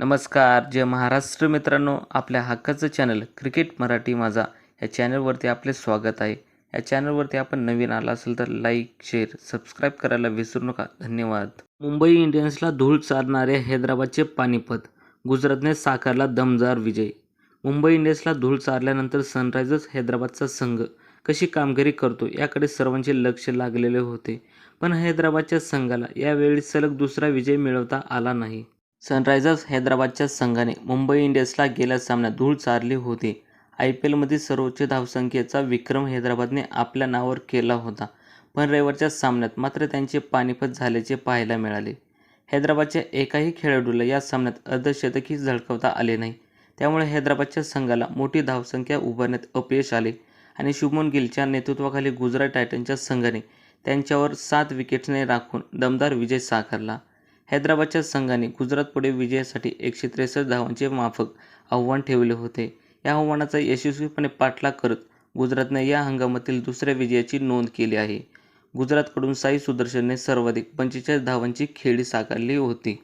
नमस्कार. जय महाराष्ट्र मित्रांनो. आपल्या हक्काचं चॅनल क्रिकेट मराठी माझा या चॅनलवरती आपले स्वागत आहे. या चॅनलवरती आपण नवीन आला असेल तर लाईक शेअर सबस्क्राईब करायला विसरू नका. धन्यवाद. मुंबई इंडियन्सला धूळ चारणारे हैदराबादचे पानिपत गुजरातने साकारला दमदार विजय. मुंबई इंडियन्सला धूळ चारल्यानंतर सनरायझर्स हैदराबादचा संघ कशी कामगिरी करतो याकडे सर्वांचे लक्ष लागलेले होते. पण हैदराबादच्या संघाला यावेळी सलग दुसरा विजय मिळवता आला नाही. सनरायझर्स हैदराबादच्या संघाने मुंबई इंडियन्सला गेल्या सामन्यात धूळ चारली होती. आय पी एलमधील सर्वोच्च धावसंख्येचा विक्रम हैदराबादने आपल्या नावावर केला होता पण रविवारच्या सामन्यात मात्र त्यांचे पाणीपत झाल्याचे पाहायला मिळाले. हैदराबादच्या एकाही खेळाडूला या सामन्यात अर्धशतकही झळकवता आले नाही. त्यामुळे हैदराबादच्या संघाला मोठी धावसंख्या उभारण्यात अपयश आले आणि शुभमन गिलच्या नेतृत्वाखाली गुजरात टायटनच्या संघाने त्यांच्यावर सात विकेट्सने राखून दमदार विजय साकारला. हैदराबादच्या संघाने गुजरातपुढे विजयासाठी एकशे त्रेसष्ट धावांचे माफक आव्हान ठेवले होते. या आव्हानाचा यशस्वीपणे पाठलाग करत गुजरातने या हंगामातील दुसऱ्या विजयाची नोंद केली आहे. गुजरातकडून साई सुदर्शनने सर्वाधिक पंचेचाळीस धावांची खेळी साकारली होती.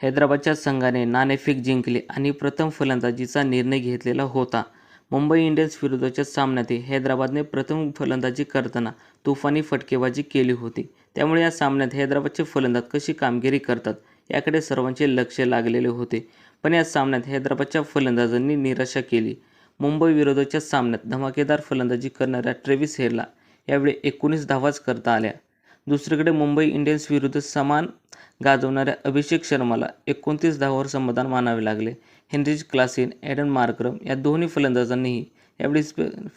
हैदराबादच्या संघाने नाणेफेक जिंकली आणि प्रथम फलंदाजीचा निर्णय घेतलेला होता. मुंबई इंडियन्स विरुद्धच्या सामन्यातही हैदराबादने प्रथम फलंदाजी करताना तुफानी फटकेबाजी केली होती. त्यामुळे या सामन्यात हैदराबादचे फलंदाज कशी कामगिरी करतात याकडे सर्वांचे लक्ष लागलेले होते. पण या सामन्यात हैदराबादच्या फलंदाजांनी निराशा केली. मुंबई विरोधाच्या सामन्यात धमाकेदार फलंदाजी करणाऱ्या ट्रेविस हेरला यावेळी एकोणीस धावाच करता आल्या. दुसरीकडे मुंबई इंडियन्स विरुद्ध समान गाजवणाऱ्या अभिषेक शर्माला एकोणतीस धावावर समाधान मानावे लागले. हेनरीज क्लासिन ॲडन मार्क्रम या दोन्ही फलंदाजांनीही यावेळी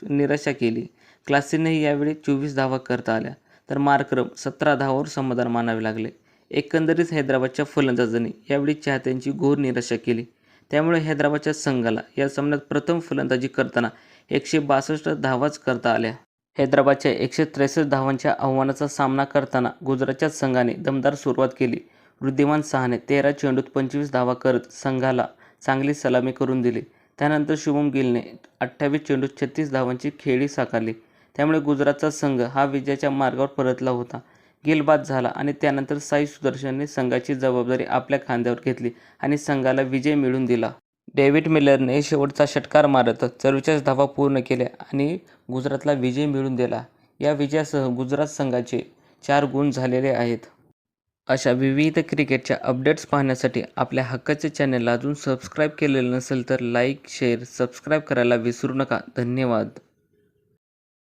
निराशा केली. क्लासिनही यावेळी चोवीस धावा करता आल्या. तर मार्क्रम सतरा धावावर समाधान मानावे लागले. एकंदरीत हैदराबादच्या फलंदाजांनी यावेळी चाहत्यांची घोर निराशा केली. त्यामुळे हैदराबादच्या संघाला या सामन्यात प्रथम फलंदाजी करताना एकशे बासष्ट धावाच करता आल्या. हैदराबादच्या एकशे त्रेसष्ट धावांच्या आव्हानाचा सामना करताना गुजरातच्या संघाने दमदार सुरुवात केली. वृद्धिमान सहाने तेरा चेंडूत पंचवीस धावा करत संघाला चांगली सलामी करून दिली. त्यानंतर शुभम गिलने अठ्ठावीस चेंडूत छत्तीस धावांची खेळी साकारली. त्यामुळे गुजरातचा संघ हा विजयाच्या मार्गावर परतला होता. गिल बाद झाला आणि त्यानंतर साई सुदर्शनने संघाची जबाबदारी आपल्या खांद्यावर घेतली आणि संघाला विजय मिळवून दिला. डेव्हिड मिलरने शेवटचा षटकार मारत चव्वेचाळीस धावा पूर्ण केल्या आणि गुजरातला विजय मिळवून दिला. या विजयासह गुजरात संघाचे चार गुण झालेले आहेत. अशा विविध क्रिकेटच्या अपडेट्स पाहण्यासाठी आपल्या हक्काचे चॅनल अजून सबस्क्राईब केलेलं नसेल तर लाईक शेअर सबस्क्राईब करायला विसरू नका. धन्यवाद.